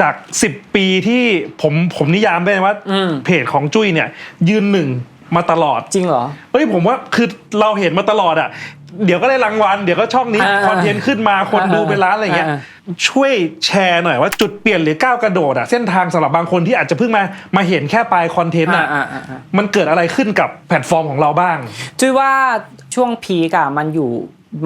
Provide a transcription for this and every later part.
จาก 10 ปีที่ผมผมนิยามได้ว่าอืม เพจของจุ้ยเนี่ย ยืนหนึ่งมาตลอด จริงเหรอ เฮ้ยผมว่าคือเราเห็นมาตลอดอะ เดี๋ยวก็ได้รางวัลเดี๋ยวก็ช่องนี้อ่าคอนเทนต์ขึ้นมาคนอ่าดูเป็นล้านอะไรเงี้ยอ่า ช่วยแชร์หน่อยว่าจุดเปลี่ยนหรือก้าวกระโดดอะเส้นทางสำหรับบางคนที่อาจจะเพิ่งมามาเห็นแค่ปลายคอนเทนต์อะอ่าอ่าอ่ามันเกิดอะไรขึ้นกับแพลตฟอร์มของเราบ้าง จุ้ยว่าช่วงพีกอะมันอยู่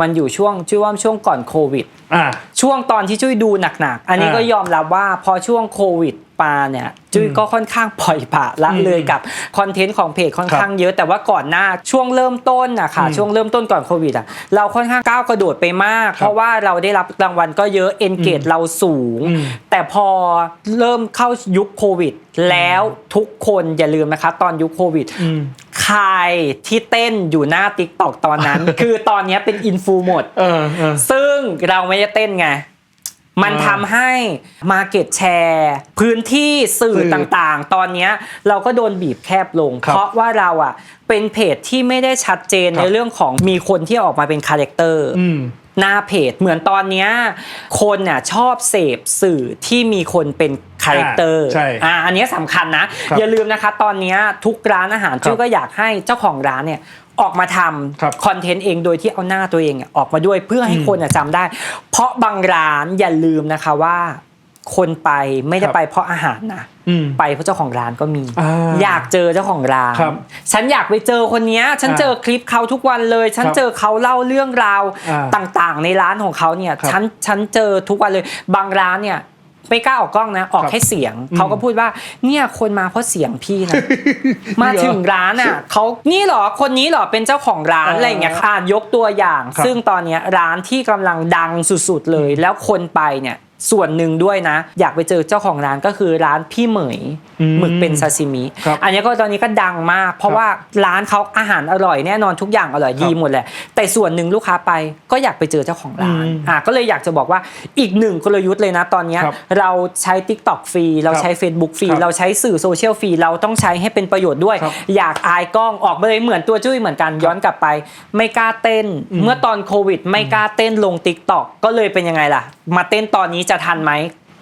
มันอยู่ช่วงจุ้ยว่าช่วงก่อนโควิด อ่า ช่วงตอนที่จุ้ยดูหนักๆ อันนี้อ่าก็ยอมรับว่าพอช่วงโควิดมาเนี่ยจุ้ยก็ค่อนข้างปล่อยปละละอืมเลยกับคอนเทนต์ของเพจค่อนครับข้างเยอะ แต่ว่าก่อนหน้าช่วงเริ่มต้นอะค่ะอืมช่วงเริ่มต้นก่อนโควิดอะเราค่อนข้างก้าวกระโดดไปมากครับเพราะว่าเราได้รับรางวัลก็เยอะเอนเกจเราสูงอืมแต่พอเริ่มเข้ายุคโควิด แล้วทุกคนอย่าลืมนะคะ ตอนยุคโควิดอืม ใครที่เต้นอยู่หน้าติ๊กตอกตอนนั้น คือตอนเนี้ยเป็นอินฟูหมดเออเออซึ่งเราไม่ได้เต้นไง มันอ่าทำให้ Market Share พื้นที่สื่อสื่อต่างๆ ตอนเนี้ยเราก็โดนบีบแคบลงครับเพราะว่าเราอะ เป็นเพจที่ไม่ได้ชัดเจนครับในเรื่องของมีคนที่ออกมาเป็นคาแรคเตอร์อืมหน้าเพจเหมือนตอนเนี้ยคนน่ะชอบเสพสื่อที่มีคนเป็น คาแรคเตอร์ใช่อ่าอันเนี้ยสำคัญนะครับอย่าลืมนะคะ ตอนเนี้ยทุกร้านอาหารครับจุ้ยก็อยากให้เจ้าของร้านเนี่ยออกมาทครับำคอนเทนต์เองโดยที่เอาหน้าตัวเองอะออกมาด้วยเพื่อให้อืมคนอะจำได้ เพราะบางร้านอย่าลืมนะคะว่าคนไปไม่ได้ครับไปเพราะอาหารนะอืมไปเพราะเจ้าของร้านก็มีอ่าอยากเจอเจ้าของร้านครับฉันอยากไปเจอคนเนี้ยฉันอ่าเจอคลิปเขาทุกวันเลย ฉันครับเจอเขาเล่าเรื่องราวอ่าต่างๆ ในร้านของเขาเนี่ยครับฉันฉันเจอทุกวันเลย บางร้านเนี่ย ไม่กล้าออกกล้องนะ ออกครับแค่เสียงอืมเขาก็พูดว่า เนี่ยคนมาเพราะเสียงพี่นะ มาเหรอถึงร้านอะเขานี่เหรอ คนนี้เหรอ เป็นเจ้าของร้านอ่าอะไรอย่างเงี้ยค่ะยกตัวอย่างครับซึ่งตอนเนี้ยร้านที่กำลังดังสุดๆเลย แล้วคนไปเนี่ยส่วนหนึ่งด้วยนะ อยากไปเจอเจ้าของร้านก็คือร้านพี่เหมยอืมหมึกเป็นซาซิมิ ครับอันนี้ก็ตอนนี้ก็ดังมาก เพราะว่าร้านเขาอาหารอร่อยแน่นอนทุกอย่างอร่อยดีหมดแหละ แต่ส่วนหนึ่งลูกค้าไปก็อยากไปเจอเจ้าของร้านอืมอะก็เลยอยากจะบอกว่าอีกหนึ่งกลยุทธ์เลยนะตอนเนี้ยครับเราใช้ TikTok ฟรี เราใช้ Facebook ฟรี ครับเราใช้สื่อโซเชียลฟรี เราต้องใช้ให้เป็นประโยชน์ด้วย ครับอยากอายกล้องออกมาเลยเหมือนตัวจุ้ยเหมือนกันย้อนกลับไป ไม่กล้าเต้น อืม เมื่อตอนโควิด ไม่กล้าเต้นลง TikTok ก็เลยเป็นยังไงล่ะ มาเต้นตอนนี้จะทันไหม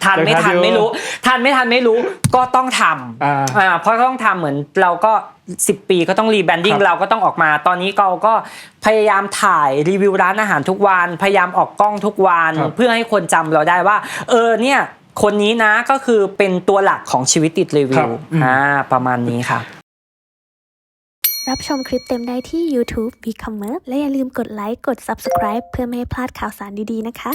ทันไม่ทันไม่รู้ ทันไม่ทันไม่รู้ก็ต้องทำอ่าอ่าเพราะต้องทำเหมือนเราก็10ปีก็ต้องรีแบรนดิ้งครับเราก็ต้องออกมา ตอนนี้เราก็พยายามถ่ายรีวิวร้านอาหารทุกวัน พยายามออกกล้องทุกวันครับเพื่อให้คนจำเราได้ว่า เออเนี่ยคนนี้นะก็คือเป็นตัวหลักของชีวิตติดรีวิครัวบอืมอ่าประมาณนี้ค่ะ รับชมคลิปเต็มได้ที่ YouTube e-commerce และอย่าลืมกดไลค์กด Subscribe เพื่อไม่ให้พลาดข่าวสารดีๆนะคะ